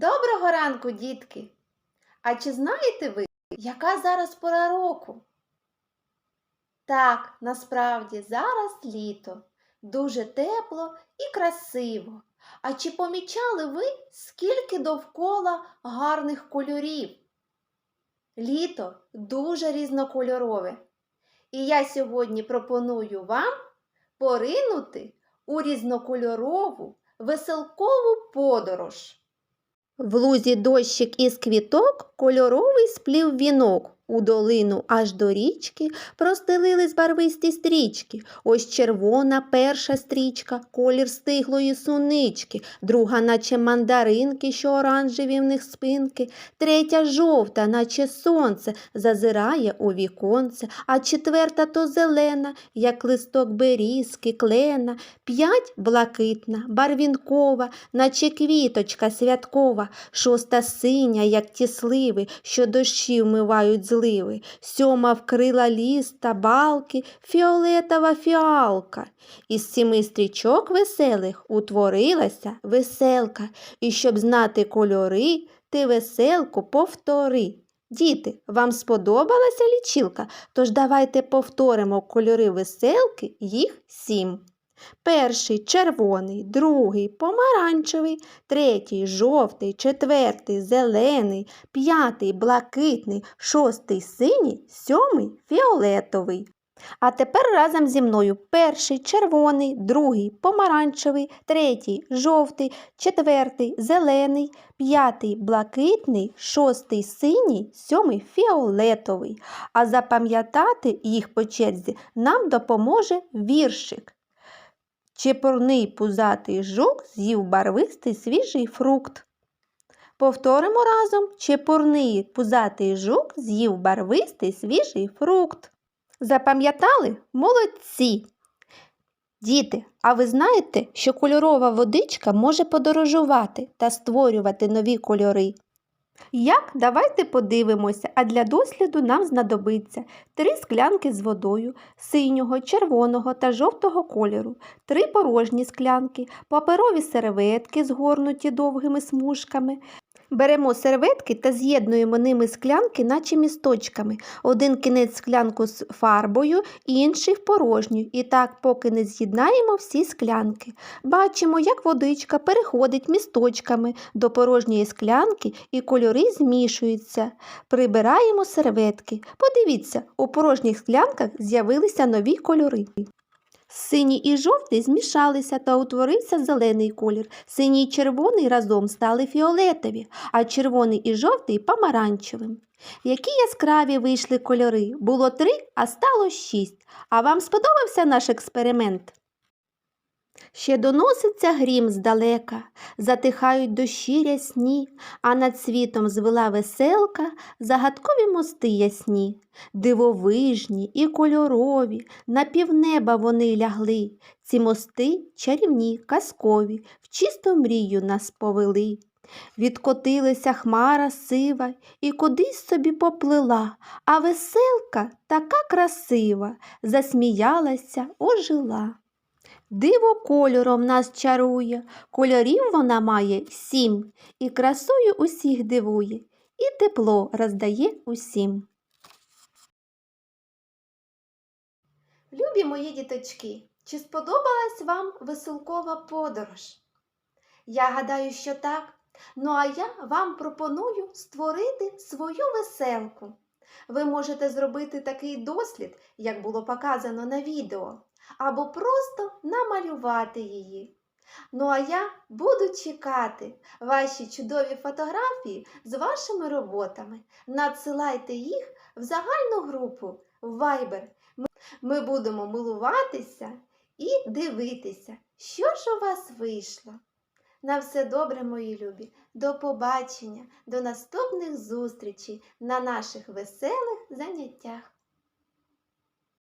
Доброго ранку, дітки! А чи знаєте ви, яка зараз пора року? Так, насправді зараз літо, дуже тепло і красиво. А чи помічали ви, скільки довкола гарних кольорів? Літо дуже різнокольорове. І я сьогодні пропоную вам поринути у різнокольорову веселкову подорож. В лузі дощик із квіток кольоровий сплів вінок. У долину аж до річки простелились барвисті стрічки. Ось червона перша стрічка, колір стиглої сунички, друга, наче мандаринки, що оранжеві в них спинки, третя жовта, наче сонце, зазирає у віконце, а четверта то зелена, як листок берізки, клена, п'ять блакитна, барвінкова, наче квіточка святкова, шоста синя, як ті сливи, що дощі вмивають зливи, сьома вкрила ліс та балки, фіолетова фіалка. Із сіми стрічок веселих утворилася веселка, і щоб знати кольори, ти веселку повтори. Діти, вам сподобалася лічилка? Тож давайте повторимо кольори веселки, їх сім. Перший червоний, другий помаранчевий, третій жовтий, четвертий зелений, п'ятий блакитний, шостий синій, сьомий фіолетовий. А тепер разом зі мною перший червоний, другий помаранчевий, третій жовтий, четвертий зелений, п'ятий блакитний, шостий синій, сьомий фіолетовий. А запам'ятати їх по черзі нам допоможе віршик. Чепурний пузатий жук з'їв барвистий свіжий фрукт. Повторимо разом чепурний пузатий жук з'їв барвистий свіжий фрукт. Запам'ятали? Молодці! Діти, а ви знаєте, що кольорова водичка може подорожувати та створювати нові кольори? Як? Давайте подивимося, а для досліду нам знадобиться три склянки з водою синього, червоного та жовтого кольору, три порожні склянки, паперові серветки, згорнуті довгими смужками. Беремо серветки та з'єднуємо ними склянки, наче місточками. Один кінець склянку з фарбою, інший в порожню. І так, поки не з'єднаємо всі склянки. Бачимо, як водичка переходить місточками до порожньої склянки і кольори змішуються. Прибираємо серветки. Подивіться, у порожніх склянках з'явилися нові кольори. Синій і жовтий змішалися та утворився зелений колір. Синій і червоний разом стали фіолетові, а червоний і жовтий помаранчевим. Які яскраві вийшли кольори? Було три, а стало шість. А вам сподобався наш експеримент? Ще доноситься грім здалека, затихають дощі рясні, а над світом звела веселка загадкові мости ясні, дивовижні і кольорові, на півнеба вони лягли. Ці мости чарівні, казкові, в чисту мрію нас повели. Відкотилася хмара сива і кудись собі поплила, а веселка така красива, засміялася, ожила. Диво кольором нас чарує, кольорів вона має сім, і красою усіх дивує, і тепло роздає усім. Любі мої діточки, чи сподобалась вам веселкова подорож? Я гадаю, що так. Ну а я вам пропоную створити свою веселку. Ви можете зробити такий дослід, як було показано на відео або просто намалювати її. Ну а я буду чекати ваші чудові фотографії з вашими роботами. Надсилайте їх в загальну групу Viber. Ми, будемо милуватися і дивитися, що ж у вас вийшло. На все добре, мої любі, до побачення, до наступних зустрічей на наших веселих заняттях.